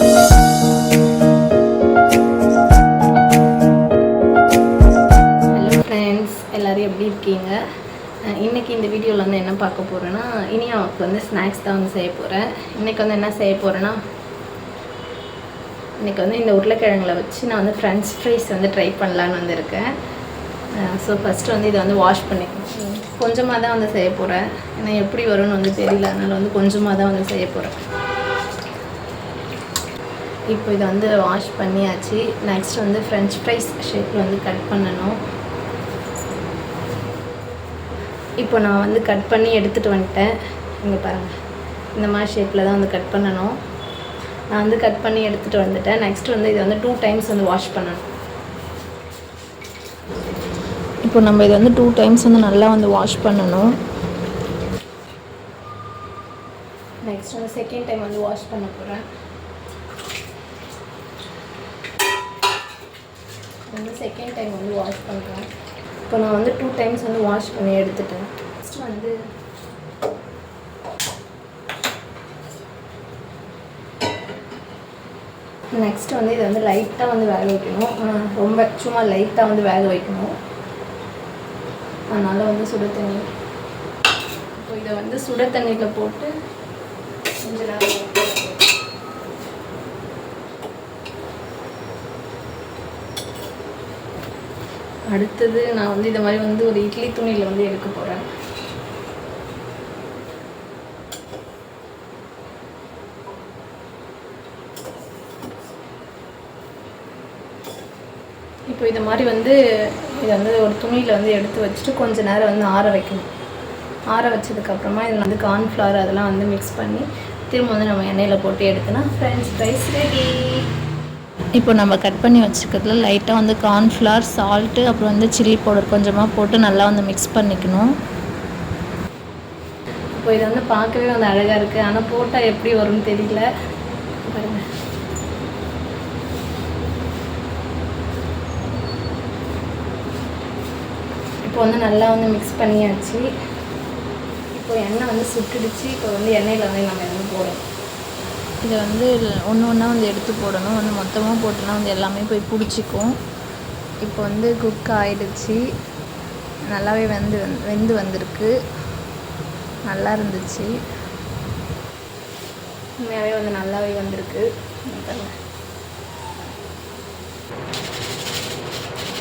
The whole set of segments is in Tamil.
ஹலோ ஃப்ரெண்ட்ஸ் எல்லோரும் எப்படி இருக்கீங்க? இன்னைக்கு இந்த வீடியோவில் வந்து என்ன பார்க்க போகிறேன்னா இனி அவனுக்கு வந்து ஸ்நாக்ஸ் தான் வந்து செய்ய போகிறேன் இன்றைக்கி வந்து என்ன செய்ய போகிறேன்னா இன்றைக்கி வந்து இந்த உருளைக்கிழங்கில் வச்சு நான் வந்து ஃப்ரெஞ்ச் ஃப்ரைஸ் வந்து ட்ரை பண்ணலான்னு வந்திருக்கேன். ஸோ ஃபஸ்ட்டு வந்து இதை வந்து வாஷ் பண்ணி கொஞ்சமாக தான் வந்து செய்ய போகிறேன் ஏன்னா எப்படி வரும்னு வந்து தெரியல. அதனால் வந்து கொஞ்சமாக தான் வந்து செய்ய போகிறேன் இப்போ இதை வந்து வாஷ் பண்ணியாச்சு. நெக்ஸ்ட் வந்து ஃப்ரெஞ்ச் ஃப்ரைஸ் ஷேப்பில் வந்து கட் பண்ணணும். இப்போ நான் வந்து கட் பண்ணி எடுத்துகிட்டு வந்துட்டேன். இங்கே பாருங்கள் இந்த மாதிரி ஷேப்பில் தான் வந்து கட் பண்ணணும். நான் வந்து கட் பண்ணி எடுத்துகிட்டு வந்துட்டேன். நெக்ஸ்ட் வந்து இதை வந்து டூ டைம்ஸ் வந்து வாஷ் பண்ணணும். இப்போ நம்ம இதை வந்து டூ டைம்ஸ் வந்து நல்லா வந்து வாஷ் பண்ணணும். நெக்ஸ்ட் வந்து செகண்ட் டைம் வந்து வாஷ் பண்ண போகிறேன் வந்து செகண்ட் டைம் வந்து வாஷ் பண்ணுறேன் இப்போ நான் வந்து டூ டைம்ஸ் வந்து வாஷ் பண்ணி எடுத்துட்டேன். நெக்ஸ்ட் வந்து நெக்ஸ்ட் வந்து இதை வந்து லைட்டாக வந்து வேக வைக்கணும். ரொம்ப சும்மா லைட்டாக வந்து வேக வைக்கணும். அதனால் வந்து சுடு தண்ணி. இப்போ இதை வந்து சுட தண்ணியில் போட்டு கொஞ்ச நேரம் அடுத்தது நான் வந்து இதை மாதிரி வந்து ஒரு இட்லி துணியில் வந்து எடுக்க போகிறேன் இப்போ இதை மாதிரி வந்து இதை வந்து ஒரு துணியில் வந்து எடுத்து வச்சுட்டு கொஞ்ச நேரம் வந்து ஆற வைக்கணும். ஆற வச்சதுக்கப்புறமா இதில் வந்து கார்ன்ஃப்ளவர் அதெல்லாம் வந்து மிக்ஸ் பண்ணி திரும்ப வந்து நம்ம எண்ணெயில் போட்டு எடுத்தோன்னா ஃப்ரெண்ட்ஸ் ஃப்ரைஸ் ரெடி இப்போ நம்ம கட் பண்ணி வச்சுக்கிறதுல லைட்டாக வந்து கார்ன்ஃப்ளவர் சால்ட்டு அப்புறம் வந்து சில்லி பவுடர் கொஞ்சமாக போட்டு நல்லா வந்து மிக்ஸ் பண்ணிக்கணும். இப்போ இது வந்து பார்க்கவே வந்து அழகாக இருக்குது ஆனால் போட்டால் எப்படி வரும்னு தெரியல. பாருங்க. இப்போ வந்து நல்லா வந்து மிக்ஸ் பண்ணியாச்சு. இப்போ எண்ணெய் வந்து சுட்டுடுச்சு. இப்போ வந்து எண்ணெயில் வந்து நம்ம எதுவும் போடணும். இதை வந்து ஒன்று ஒன்றா வந்து எடுத்து போடணும். வந்து மொத்தமாக போட்டோன்னா வந்து எல்லாமே போய் பிடிச்சிக்கும். இப்போ வந்து குக் ஆகிடுச்சி நல்லாவே வெந்து வெந்து வந்திருக்கு. நல்லா இருந்துச்சு. உண்மையாகவே வந்து நல்லாவே வந்திருக்கு.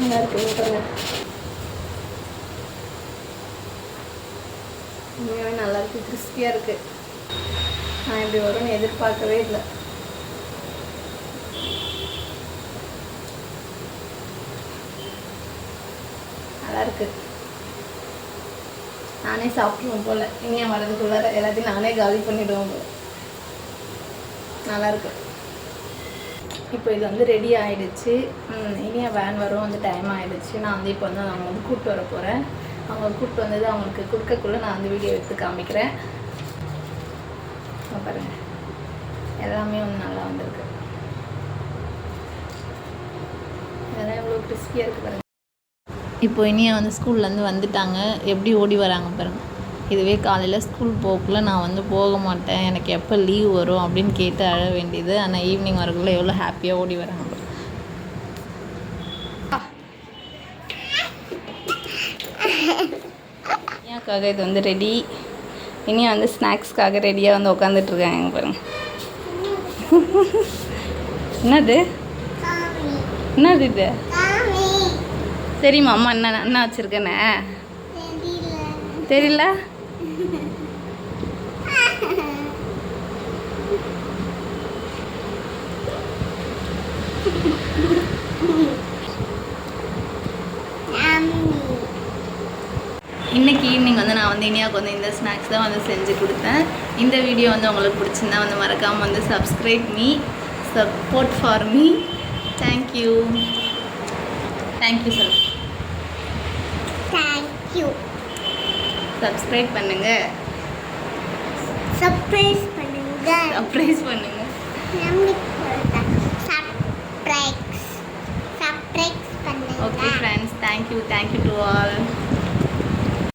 நல்லா இருக்கு பாருங்க. உண்மையாகவே நல்லா இருக்கு கிறிஸ்பியாக இருக்குது நான் இப்படி வரும்னு எதிர்பார்க்கவே இல்லை. நல்லா இருக்கு. நானே சாப்பிடுவோம் போல. இனியா வரதுக்குள்ளார எல்லாத்தையும் நானே காலி பண்ணிடுவோம் போல. நல்லா இருக்கு. இப்போ இது வந்து ரெடி ஆயிடுச்சு. இனியா வேன் வரும். வந்து டைம் ஆயிடுச்சு. நான் வந்து இப்போ வந்து அவங்க வந்து கூப்பிட்டு வர போகிறேன் அவங்க கூப்பிட்டு வந்தது அவங்களுக்கு கொடுக்கக்குள்ளே நான் வந்து வீடியோ எடுத்து காமிக்கிறேன். இங்க பாருங்க. எல்லாமே ஒன்று நல்லா வந்திருக்கு. இதெல்லாம் எவ்வளோ கிறிஸ்பியாக இருக்குது பாருங்க. இப்போ இனியா வந்து ஸ்கூல்லேருந்து வந்துட்டாங்க. எப்படி ஓடி வராங்க பாருங்க. இதுவே காலையில் ஸ்கூல் போகக்குள்ள நான் வந்து போக மாட்டேன். எனக்கு எப்போ லீவ் வரும் அப்படின்னு கேட்டு அழ வேண்டியது. ஆனால் ஈவினிங் வரக்குள்ளே எவ்வளோ ஹாப்பியாக ஓடி வராங்க பாருங்க. இனியாக்காக இது வந்து ரெடி இனி வந்து ஸ்நாக்ஸ்க்காக ரெடியாக வந்து உட்காந்துட்டு இருக்காங்க பாருங்க. என்னது? என்னது இது? தெரியுமா அம்மா என்ன என்ன வச்சுருக்கேனே தெரியல. இன்னைக்கு ஈவினிங் வந்து நான் வந்து இனியாவுக்கு வந்து இந்த ஸ்நாக்ஸ் தான் வந்து செஞ்சு கொடுத்தேன். இந்த வீடியோ வந்து உங்களுக்கு பிடிச்சிருந்தா வந்து மறக்காமல் வந்து subscribe me support for me thank you thank you sir thank you subscribe பண்ணுங்கள் சர்ப்ரைஸ் பண்ணுங்க. சர்ப்ரைஸ் பண்ணுங்கள்